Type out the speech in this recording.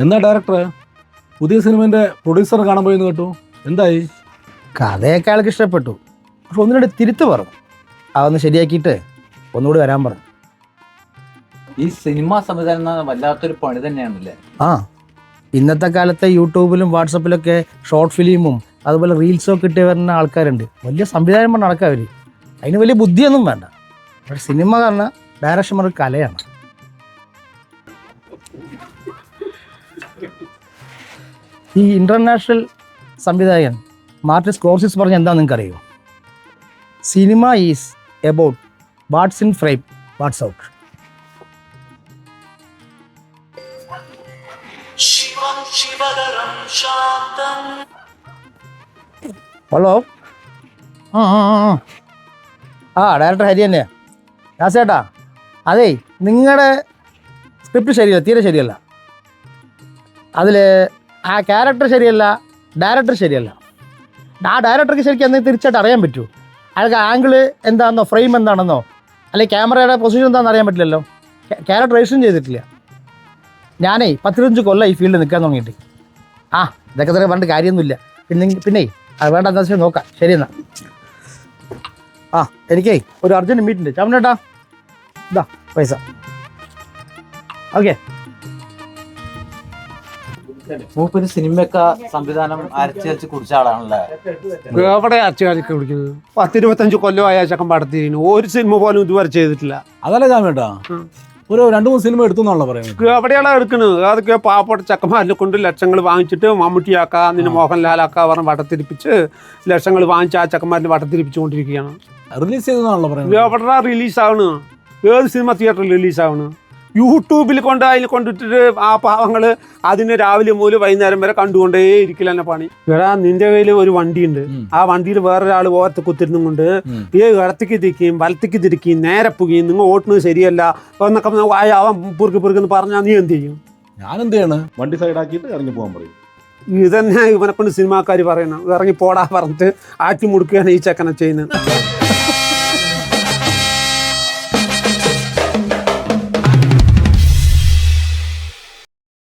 എന്നാ ഡയറക്ടറെ? പുതിയ സിനിമന്റെ പ്രൊഡ്യൂസർ കാണാൻ പോയെന്ന് കേട്ടു. എന്തായി? കഥയൊക്കെ അയാൾക്ക് ഇഷ്ടപ്പെട്ടു. പക്ഷെ ഒന്നിനോട് തിരുത്ത് പറഞ്ഞു അതൊന്ന് ശരിയാക്കിയിട്ട് ഒന്നുകൂടി വരാൻ പറഞ്ഞു ഈ സിനിമാ സംവിധാനം വല്ലാത്തൊരു പണി തന്നെയാണല്ലേ? ആ. ഇന്നത്തെ കാലത്തെ യൂട്യൂബിലും വാട്സപ്പിലൊക്കെ ഷോർട്ട് ഫിലിമും അതുപോലെ റീൽസും ഒക്കെ ഇട്ട് വരുന്ന ആൾക്കാരുണ്ട്. വലിയ സംവിധാനം പറഞ്ഞ നടക്കുക അവർ അതിന് വലിയ ബുദ്ധിയൊന്നും വേണ്ട. പക്ഷെ സിനിമ കാരണം ഡയറക്ഷൻ ഒരു കലയാണ്. ഈ ഇന്റർനാഷണൽ സംവിധായകൻ മാർട്ടിൻ സ്കോർസിസ് പറഞ്ഞ എന്താ നിങ്ങൾക്ക് അറിയോ cinema is about what's in frame what's out hello ആ ആ ആ, ആ. ആ ഡയറക്ടർ ഹരി തന്നെയാ. ദാസേട്ടാ അതേ നിങ്ങളുടെ സ്ക്രിപ്റ്റ് ശരിയല്ല തീരെ ശരിയല്ല. അതിൽ ആ ക്യാരക്ടർ ശരിയല്ല ഡയറക്ടർ ശരിയല്ല. ആ ഡയറക്ടർക്ക് ശരിക്കും എന്തെങ്കിലും തിരിച്ചായിട്ട് അറിയാൻ പറ്റുമോ? അയാൾക്ക് ആംഗിൾ എന്താണെന്നോ ഫ്രെയിം എന്താണെന്നോ അല്ലെങ്കിൽ ക്യാമറയുടെ പൊസിഷൻ എന്താണെന്ന് അറിയാൻ പറ്റില്ലല്ലോ. ക്യാരക്ടർ രജിസ്റ്റർ ചെയ്തിട്ടില്ല. ഞാനേ പത്തിരുപഞ്ച് കൊല്ലം ഈ ഫീൽഡിൽ നിൽക്കാൻ തുടങ്ങിയിട്ട്. ആ ഇതൊക്കെ തന്നെ പറഞ്ഞിട്ട് കാര്യമൊന്നുമില്ല. പിന്നെ പിന്നെ അത് വേണ്ട എന്താ വെച്ചാൽ നോക്കാം. ശരി ആ എനിക്കേ ഒരു അർജന്റ് മീറ്റ് ഉണ്ട്. ചാമനേട്ടാ ഇതാ പൈസ. ഓക്കെ. മൂപ്പര് സിനിമയൊക്കെ സംവിധാനം അരച്ചരച്ച് കുടിച്ച ആളാണല്ലേ? എവിടെ അച്ചുകാരിക്ക് കുടിക്കുന്നത്? പത്തിരുപത്തഞ്ച് കൊല്ലമായ ചക്കൻ പടത്തിരിക്കുന്നു. ഒരു സിനിമ പോലും ഇതുവരെ ചെയ്തിട്ടില്ല. അതല്ല ജാമേട്ടാ ഒരു രണ്ട് മൂന്ന് സിനിമ എടുത്തു എന്നാണല്ലോ പറയുന്നത്. എവിടെയാണ് എടുക്കുന്നത്? അതൊക്കെ പാവപ്പെട്ട ചക്കന്മാരിനെ കൊണ്ട് ലക്ഷങ്ങൾ വാങ്ങിച്ചിട്ട് മമ്മൂട്ടിയാക്ക നിന്നെ മോഹൻലാലാക്ക പറഞ്ഞ് വടത്തിരിപ്പിച്ച് ലക്ഷങ്ങൾ വാങ്ങിച്ച് ആ ചക്കന്മാരിനെ വടത്തിരിപ്പിച്ചുകൊണ്ടിരിക്കുകയാണ്. റിലീസ് ചെയ്തെന്നാണല്ലോ പറയുന്നത്. എവിടെ റിലീസാവണ് ഏത് സിനിമ തിയേറ്ററിൽ റിലീസാവണ് യൂട്യൂബിൽ കൊണ്ട് അതിൽ കൊണ്ടിട്ടിട്ട് ആ പാവങ്ങൾ അതിന് രാവിലെ മുതൽ വൈകുന്നേരം വരെ കണ്ടുകൊണ്ടേ ഇരിക്കില്ല എന്നെ പണി. എടാ നിന്റെ കയ്യിൽ ഒരു വണ്ടിയുണ്ട്. ആ വണ്ടിയിൽ വേറൊരാൾ ഓരത്ത് കുത്തിരുന്നും കൊണ്ട്. ഈ ഇടത്തേക്ക് തിരിക്കുകയും വലത്തേക്ക് തിരിക്കുകയും നേരെ പുകയും നിങ്ങൾ ഓട്ടുന്നത് ശരിയല്ല. എന്നൊക്കെ അവൻ പുറുക്ക് പുറുക്കെന്ന് പറഞ്ഞാൽ നീ എന്ത് ചെയ്യും? ഞാൻ എന്ത് ചെയ്യണം? വണ്ടി സൈഡാക്കിയിട്ട് ഇറങ്ങി പോകാൻ പറയും. ഇതന്നെ ഇവനെ കൊണ്ട് സിനിമാക്കാർ പറയണം. ഇറങ്ങി പോടാ പറഞ്ഞിട്ട് ആറ്റി മുടുക്കുകയാണ് ഈ ചെക്കനെ ചെയ്യുന്നത്.